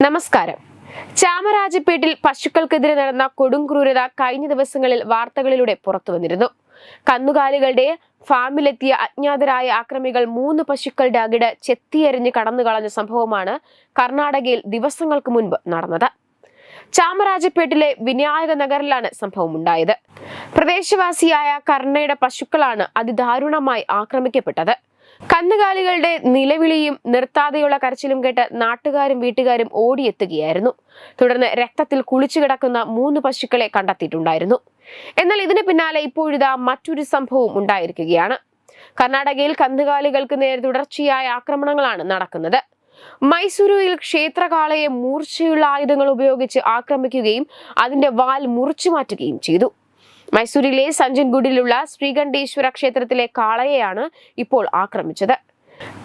നമസ്കാരം. ചാമരാജപേട്ടിൽ പശുക്കൾക്കെതിരെ നടന്ന കൊടുംക്രൂരത കഴിഞ്ഞ ദിവസങ്ങളിൽ വാർത്തകളിലൂടെ പുറത്തു വന്നിരുന്നു. കന്നുകാലികളുടെ ഫാമിലെത്തിയ അജ്ഞാതരായ ആക്രമികൾ മൂന്ന് പശുക്കളുടെ അകിട് ചെത്തിയെറിഞ്ഞ് കടന്നു കളഞ്ഞ സംഭവമാണ് കർണാടകയിൽ ദിവസങ്ങൾക്ക് മുൻപ് നടന്നത്. ചാമരാജപേട്ടിലെ വിനായക നഗറിലാണ് സംഭവം ഉണ്ടായത് പ്രദേശവാസിയായ കർണയുടെ പശുക്കളാണ് അതിദാരുണമായി ആക്രമിക്കപ്പെട്ടത്. കന്നുകാലികളുടെ നിലവിളിയും നിർത്താതെയുള്ള കരച്ചിലും കേട്ട് നാട്ടുകാരും വീട്ടുകാരും ഓടിയെത്തുകയായിരുന്നു. തുടർന്ന് രക്തത്തിൽ കുളിച്ചു കിടക്കുന്ന മൂന്ന് പശുക്കളെ കണ്ടെത്തിയിട്ടുണ്ടായിരുന്നു. എന്നാൽ ഇതിന് പിന്നാലെ ഇപ്പോഴിതാ മറ്റൊരു സംഭവം ഉണ്ടായിരിക്കുകയാണ്. കർണാടകയിൽ കന്നുകാലികൾക്ക് നേരെ തുടർച്ചയായ ആക്രമണങ്ങളാണ് നടക്കുന്നത്. മൈസൂരുവിൽ ക്ഷേത്രകാളയെ മൂർച്ചയുള്ള ആയുധങ്ങൾ ഉപയോഗിച്ച് ആക്രമിക്കുകയും അതിന്റെ വാൽ മുറിച്ചു മാറ്റുകയും ചെയ്തു. മൈസൂരിലെ സഞ്ജൻഗുഡിലുള്ള ശ്രീകണ്ഠേശ്വര ക്ഷേത്രത്തിലെ കാളയെയാണ് ഇപ്പോൾ ആക്രമിച്ചത്.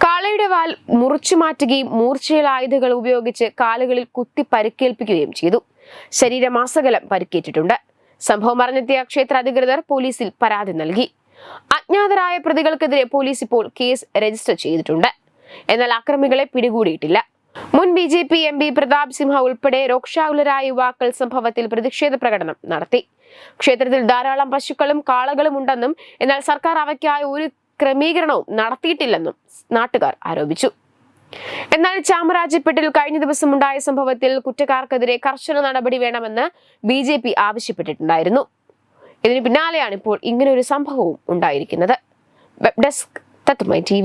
കാളയുടെ വാൽ മുറിച്ചു മാറ്റുകയും മൂർച്ചയുള്ള ആയുധങ്ങൾ ഉപയോഗിച്ച് കാലുകളിൽ കുത്തി പരിക്കേൽപ്പിക്കുകയും ചെയ്തു. ശരീരമാസകലം പരിക്കേറ്റിട്ടുണ്ട്. സംഭവം അറിഞ്ഞെത്തിയ ക്ഷേത്ര അധികൃതർ പോലീസിൽ പരാതി നൽകി. അജ്ഞാതരായ പ്രതികൾക്കെതിരെ പോലീസ് ഇപ്പോൾ കേസ് രജിസ്റ്റർ ചെയ്തിട്ടുണ്ട്. എന്നാൽ അക്രമികളെ പിടികൂടിയിട്ടില്ല. മുൻ B J P M P Pratap Simha ഉൾപ്പെടെ രോക്ഷാകുലരായ യുവാക്കൾ സംഭവത്തിൽ പ്രതിഷേധ പ്രകടനം നടത്തി. ക്ഷേത്രത്തിൽ ധാരാളം പശുക്കളും കാളകളും ഉണ്ടെന്നും എന്നാൽ സർക്കാർ അവയ്ക്കായി ഒരു ക്രമീകരണവും നടത്തിയിട്ടില്ലെന്നും നാട്ടുകാർ ആരോപിച്ചു. എന്നാൽ ചാമരാജപ്പെട്ടിൽ കഴിഞ്ഞ ദിവസം ഉണ്ടായ സംഭവത്തിൽ കുറ്റക്കാർക്കെതിരെ കർശന നടപടി വേണമെന്ന് ബി ജെ പി ആവശ്യപ്പെട്ടിട്ടുണ്ടായിരുന്നു. ഇതിന് പിന്നാലെയാണ് ഇപ്പോൾ ഇങ്ങനെ ഒരു സംഭവവും ഉണ്ടായിരിക്കുന്നത്. Web desk തത്മൈ T